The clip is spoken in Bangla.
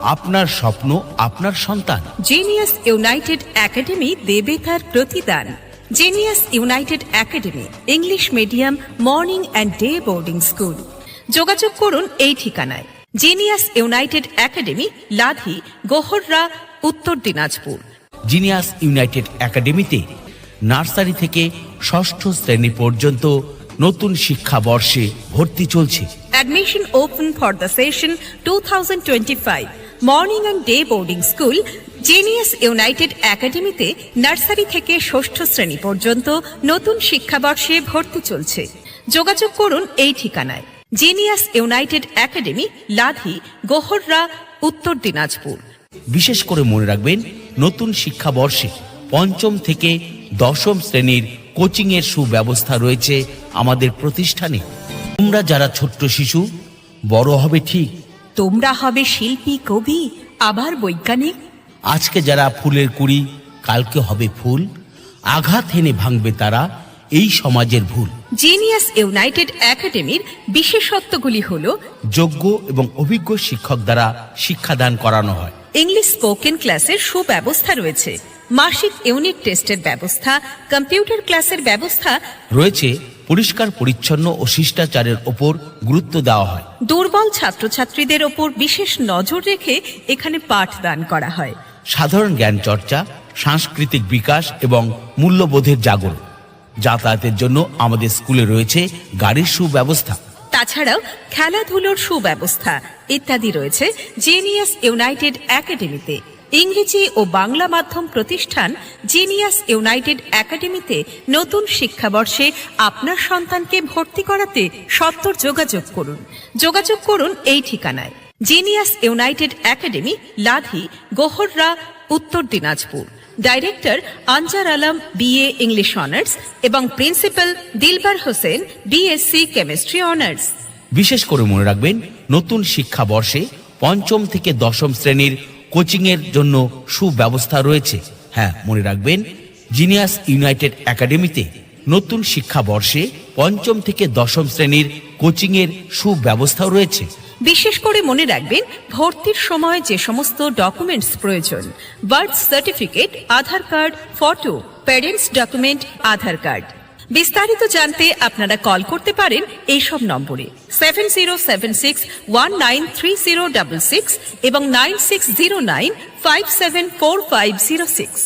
আপনার স্বপ্ন আপনার সন্তান। জিনিয়াস ইউনাইটেড একাডেমি দেবে তার প্রতিদান। Genius United Academy English medium morning and day boarding school যোগাযোগ করুন এই ঠিকানায়। Genius United Academy Ladhi Goharra Uttar Dinajpur. Genius United একাডেমিতে নার্সারি থেকে ষষ্ঠ শ্রেণি পর্যন্ত নতুন শিক্ষাবর্ষে ভর্তি চলছে। Admission open for the session 2025 Morning and day boarding school Genius United একাডেমিতে নার্সারি থেকে ষষ্ঠ শ্রেণি পর্যন্ত নতুন শিক্ষাবর্ষে ভর্তি চলছে। যোগাযোগ করুন এই ঠিকানায়। Genius United Academy Ladhi, Goharra, Uttar Dinajpur. বিশেষ করে মনে রাখবেন, নতুন শিক্ষাবর্ষে পঞ্চম থেকে দশম শ্রেণির কোচিংয়ের সুব্যবস্থা রয়েছে আমাদের প্রতিষ্ঠানে। তোমরা যারা ছোট্ট শিশু, বড় হবে ঠিক তোমরা হবে শিল্পী কবি আবার বৈজ্ঞানিক। আজকে যারা ফুলের কুড়ি কালকে হবে ফুল। আঘাত হেনে ভাঙবে তারা এই সমাজের ভুল। জিনিয়াস ইউনাইটেড একাডেমির বিশেষত্বগুলি হল যোগ্য এবং অভিজ্ঞ শিক্ষক দ্বারা শিক্ষাদান করানো হয়। ইংলিশ স্পোকেন ক্লাসের সুব্যবস্থা রয়েছে। মাসিক ইউনিট টেস্টের ব্যবস্থা কম্পিউটার ক্লাসের ব্যবস্থা রয়েছে পরিষ্কার পরিচ্ছন্ন ও শিষ্টাচারের ওপর গুরুত্ব দেওয়া হয়। দুর্বল ছাত্রছাত্রীদের ওপর বিশেষ নজর রেখে এখানে পাঠদান করা হয়। সাধারণ জ্ঞান চর্চা সাংস্কৃতিক বিকাশ এবং মূল্যবোধের জাগরণ। যাতায়াতের জন্য আমাদের স্কুলে রয়েছে গাড়ির সুব্যবস্থা। তাছাড়াও খেলাধুলোর সুব্যবস্থা ইত্যাদি রয়েছে জেনিয়াস ইউনাইটেড একাডেমিতে। ইংরেজি ও বাংলা মাধ্যম প্রতিষ্ঠান জিনিয়াস ইউনাইটেড একাডেমিতে নতুন শিক্ষাবর্ষে আপনার সন্তানকে ভর্তি করাতে সত্তর যোগাযোগ করুন। যোগাযোগ করুন এই ঠিকানায়। Genius United Academy, Ladhi, Goharra, Uttar Dinajpur. Director Anzar Alam, BA English honours এবং principal Dilbar Hossain, BSc chemistry honours. বিশেষ করে মনে রাখবেন, নতুন শিক্ষাবর্ষে পঞ্চম থেকে দশম শ্রেণির কোচিংয়ের জন্য সুব্যবস্থা রয়েছে। হ্যাঁ মনে রাখবেন, জিনিয়াস ইউনাইটেড একাডেমিতে নতুন শিক্ষাবর্ষে পঞ্চম থেকে দশম শ্রেণির কোচিংয়ের সুব্যবস্থাও রয়েছে। বিশেষ করে মনে রাখবেন, ভর্তির সময় যে সমস্ত ডকুমেন্টস প্রয়োজন, birth certificate, Aadhaar card, photo, parents document, Aadhaar card. বিস্তারিত জানতে আপনারা কল করতে পারেন এইসব নম্বরে। Seven zero seven six one nine three zero double six এবং nine six zero nine five seven four five zero six